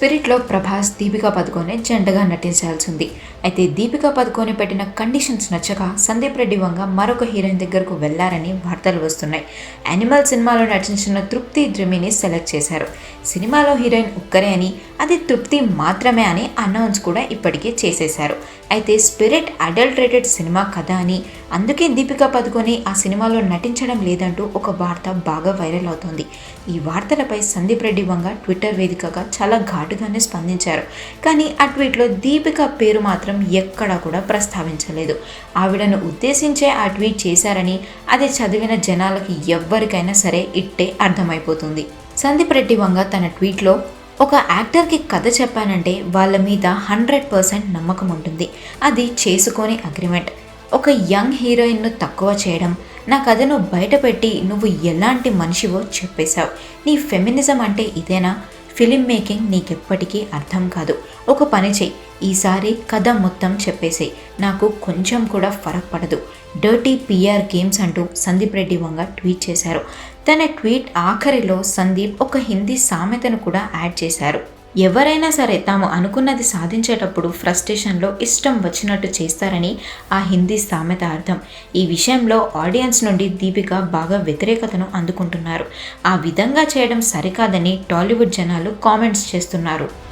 స్పిరిట్లో ప్రభాస్ దీపికా పదుకోనే జంటగా నటించాల్సి ఉంది అయితే దీపికా పదుకొని పెట్టిన కండిషన్స్ నచ్చక సందీప్ రెడ్డి వంగ మరొక హీరోయిన్ దగ్గరకు వెళ్ళారని వార్తలు వస్తున్నాయి. యానిమల్ సినిమాలో నటించిన తృప్తి ద్రిమిని సెలెక్ట్ చేశారు. సినిమాలో హీరోయిన్ ఒక్కరే అని అది తృప్తి మాత్రమే అని అనౌన్స్ కూడా ఇప్పటికే చేసేశారు. అయితే స్పిరిట్ అడల్ట్రేటెడ్ సినిమా కథ అని అందుకే దీపికా పదుకొని ఆ సినిమాలో నటించడం లేదంటూ ఒక వార్త బాగా వైరల్ అవుతోంది. ఈ వార్తలపై సందీప్ రెడ్డి వంగ ట్విట్టర్ వేదికగా చాలా ఘాటుగానే స్పందించారు. కానీ ఆ ట్వీట్లో దీపిక పేరు మాత్రం ఎక్కడా కూడా ప్రస్తావించలేదు. ఆవిడను ఉద్దేశించే ఆ ట్వీట్ చేశారని అది చదివిన జనాలకి ఎవ్వరికైనా సరే ఇట్టే అర్థమైపోతుంది. సందీప్ రెడ్డి వంగ తన ట్వీట్లో ఒక యాక్టర్కి కథ చెప్పానంటే వాళ్ళ మీద హండ్రెడ్ పర్సెంట్ నమ్మకం ఉంటుంది. అది చేసుకోని అగ్రిమెంట్. ఒక యంగ్ హీరోయిన్ను తక్కువ చేయడం నా కథను బయటపెట్టి నువ్వు ఎలాంటి మనిషివో చెప్పేశావు. నీ ఫెమినిజం అంటే ఇదేనా? ఫిలిం మేకింగ్ నీకెప్పటికీ అర్థం కాదు. ఒక పని చెయ్యి. ఈసారి కథ మొత్తం చెప్పేసేయి. నాకు కొంచెం కూడా ఫరక్ పడదు. డర్టీ పిఆర్ గేమ్స్ అంటూ సందీప్ రెడ్డి వంగ ట్వీట్ చేశారు. తన ట్వీట్ ఆఖరిలో సందీప్ ఒక హిందీ సామెతను కూడా యాడ్ చేశారు. ఎవరైనా సరే తాము అనుకున్నది సాధించేటప్పుడు ఫ్రస్ట్రేషన్లో ఇష్టం వచ్చినట్టు చేస్తారని ఆ హిందీ సామెత అర్థం. ఈ విషయంలో ఆడియన్స్ నుండి దీపిక బాగా వ్యతిరేకతను అందుకుంటున్నారు. ఆ విధంగా చేయడం సరికాదని టాలీవుడ్ జనాలు కామెంట్స్ చేస్తున్నారు.